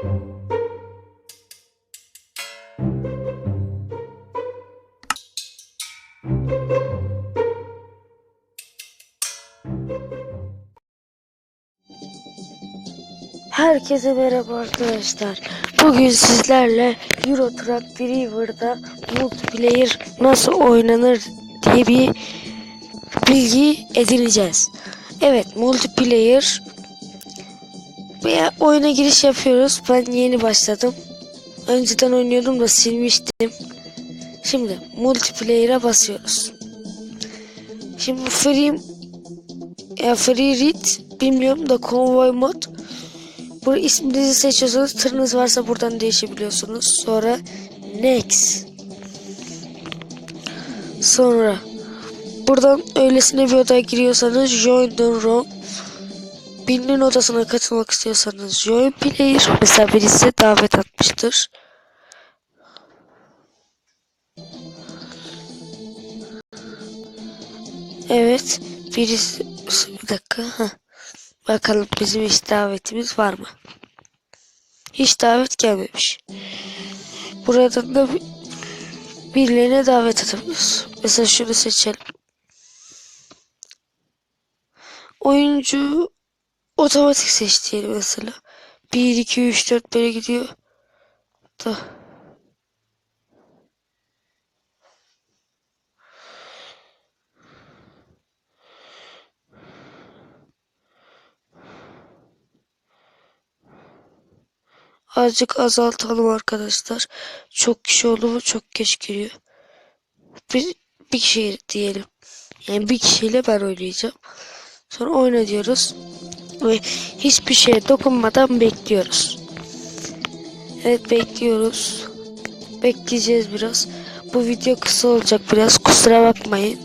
Herkese merhaba arkadaşlar. Bugün sizlerle Euro Truck Driver'da multiplayer nasıl oynanır diye bir bilgi edineceğiz. Evet multiplayer veya oyuna giriş yapıyoruz. Ben yeni başladım. Önceden oynuyordum da silmiştim. Şimdi multiplayer'a basıyoruz. Şimdi free ya free read bilmiyorum da convoy mod bu isminizi seçiyorsunuz. Tırınız varsa buradan değişebiliyorsunuz. Sonra next. Sonra buradan öylesine bir odaya giriyorsanız join the room. Birinin odasına katılmak istiyorsanız join player. Mesela birisi davet atmıştır. Evet. Birisi bir dakika. Heh. Bakalım bizim hiç davetimiz var mı? Hiç davet gelmemiş. Buradan da bir- birilerine davet atabiliriz. Mesela şunu seçelim. Oyuncu otomatik seç diyelim mesela. 1, 2, 3, 4 böyle gidiyor. Da. Azıcık azaltalım arkadaşlar. Çok kişi oldu mu çok geç giriyor. Bir, bir kişi diyelim. Yani bir kişiyle ben oynayacağım. Sonra oyna diyoruz. Ve hiçbir şeye dokunmadan bekliyoruz. Evet bekliyoruz. Bekleyeceğiz biraz. Bu video kısa olacak biraz. Kusura bakmayın.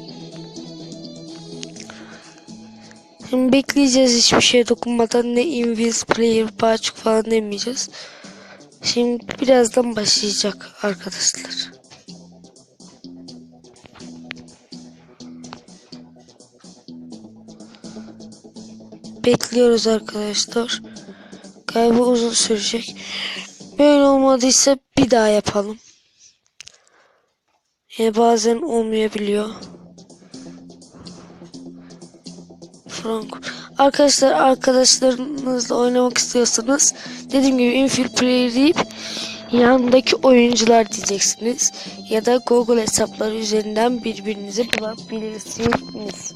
Şimdi bekleyeceğiz hiçbir şeye dokunmadan ne invis player bağcık falan demeyeceğiz. Şimdi birazdan başlayacak arkadaşlar. Bekliyoruz arkadaşlar. Galiba uzun sürecek. Böyle olmadıysa bir daha yapalım. Yani bazen olmayabiliyor. Frank. Arkadaşlar arkadaşlarınızla oynamak istiyorsanız dediğim gibi infill player deyip yanındaki oyuncular diyeceksiniz. Ya da Google hesapları üzerinden birbirinizi bulabilirsiniz.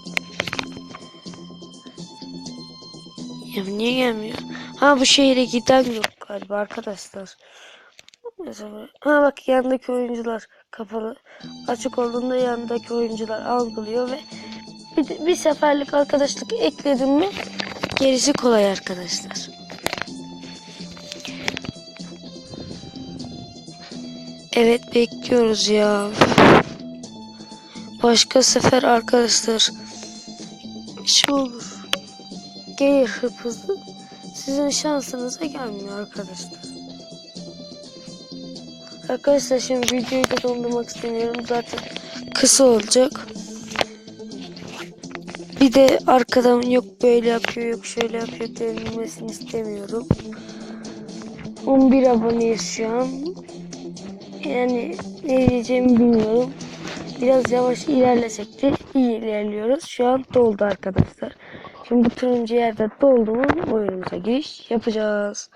Ya niye gelmiyor? Ha bu şehre giden yok galiba arkadaşlar. Ha bak yanındaki oyuncular kapalı. Açık olduğunda yanındaki oyuncular algılıyor ve bir, bir seferlik arkadaşlık ekledim mi gerisi kolay arkadaşlar. Evet bekliyoruz ya. Başka sefer arkadaşlar şey olur. Hıp hızlı. Sizin şansınıza gelmiyor arkadaşlar. Arkadaşlar şimdi videoyu da dondurmak istemiyorum. Zaten kısa olacak. Bir de arkadan yok böyle yapıyor yok şöyle yapıyor denilmesini istemiyorum. 11 aboneyiz şu an. Yani ne diyeceğimi bilmiyorum. Biraz yavaş ilerlesek de iyi ilerliyoruz. Şu an doldu arkadaşlar. Şimdi turuncu yerde doldu mu oyunumuza giriş yapacağız.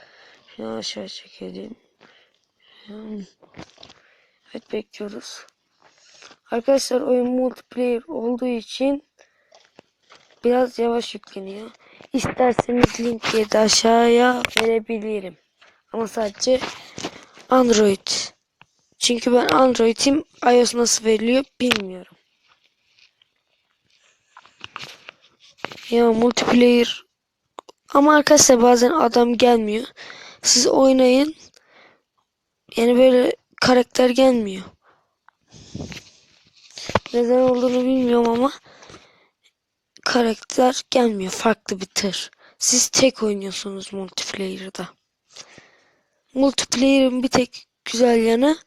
Şunu aşağı çekelim. Evet bekliyoruz. Arkadaşlar oyun multiplayer olduğu için biraz yavaş yükleniyor. İsterseniz linki de aşağıya verebilirim. Ama sadece Android. Çünkü ben Android'im iOS nasıl veriliyor bilmiyorum. Ya multiplayer ama arkadaşlar bazen adam gelmiyor. Siz oynayın. Yani böyle karakter gelmiyor. Neden olduğunu bilmiyorum ama karakter gelmiyor. Farklı bir tır. Siz tek oynuyorsunuz multiplayer'da. Multiplayer'ın bir tek güzel yanı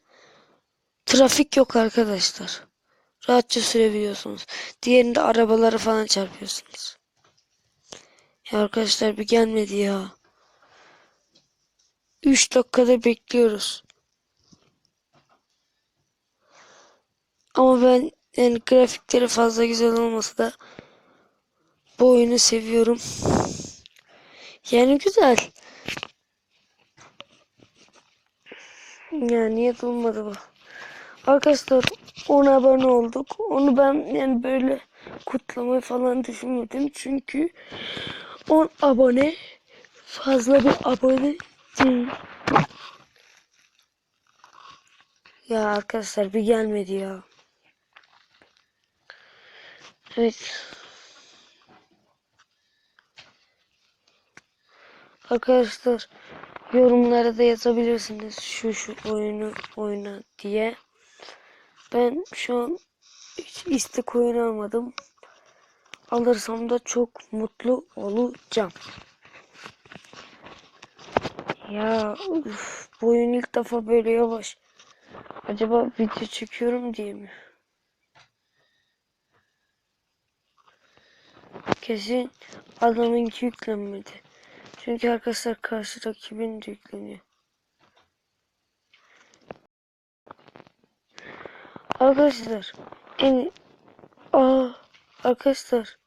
trafik yok arkadaşlar. Rahatça sürebiliyorsunuz. Diğerinde arabaları falan çarpıyorsunuz. Ya arkadaşlar bir gelmedi ya. 3 dakikada bekliyoruz. Ama ben yani grafikleri fazla güzel olmasa da bu oyunu seviyorum. Yani güzel. Ya niye durmadı bu? Arkadaşlar 10 abone olduk. Onu ben yani böyle kutlamayı falan düşünmedim. Çünkü 10 abone fazla bir abone değil. Ya arkadaşlar bir gelmedi ya. Evet. Arkadaşlar yorumlara da yazabilirsiniz şu şu oyunu oyna diye. Ben şu an hiç istek oyunu almadım. Alırsam da çok mutlu olacağım. Ya üf, bu oyun ilk defa böyle yavaş. Acaba video çekiyorum diye mi? Kesin adamınki yüklenmedi. Çünkü arkadaşlar karşı rakibin de yükleniyor. Arkadaşlar en arkadaşlar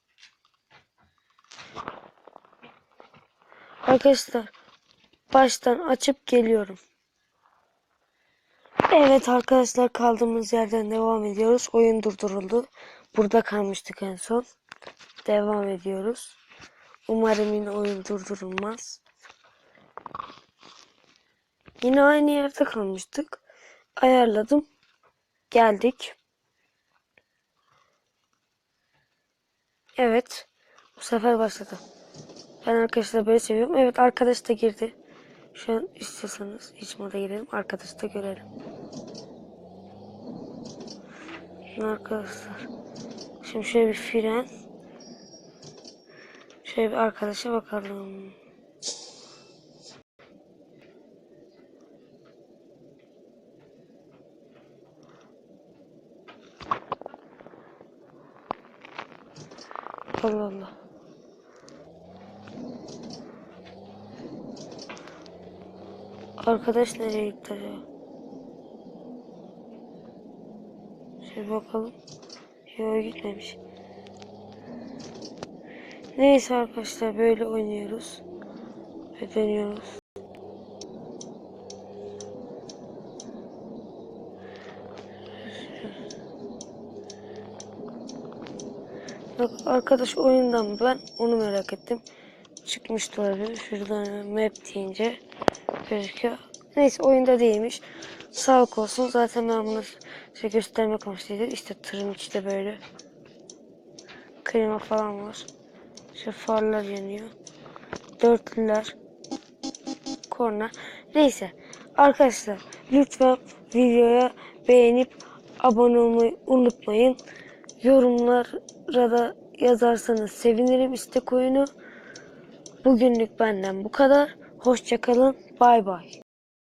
Arkadaşlar baştan açıp geliyorum. Evet arkadaşlar kaldığımız yerden devam ediyoruz. Oyun durduruldu. Burada kalmıştık en son. Devam ediyoruz. Umarım yine oyun durdurulmaz. Yine aynı yerde kalmıştık. Ayarladım. Geldik. Evet. Bu sefer başladı. Ben arkadaşlar böyle seviyorum. Evet arkadaş da girdi. Şu an istiyorsanız iç moda girelim. Arkadaşı da görelim. Arkadaşlar. Şimdi şöyle bir fren. Şöyle bir arkadaşa bakalım. Arkadaş nereye gitti? Şöyle bakalım. Yok gitmemiş. Neyse arkadaşlar böyle oynuyoruz. Ve dönüyoruz. Bak arkadaş oyundan? Ben onu merak ettim. Çıkmıştı olabilir. Şuradan map deyince gözüküyor. Neyse oyunda değilmiş. Sağlık olsun. Zaten ben bunu size göstermek amaçlıydı. İşte tırın içinde böyle. Klima falan var. Şu farlar yanıyor. Dörtlüler. Korna. Neyse. Arkadaşlar lütfen videoya beğenip abone olmayı unutmayın. Yorumlara da yazarsanız sevinirim istek oyunu. Bugünlük benden bu kadar. Hoşçakalın. Bay bay.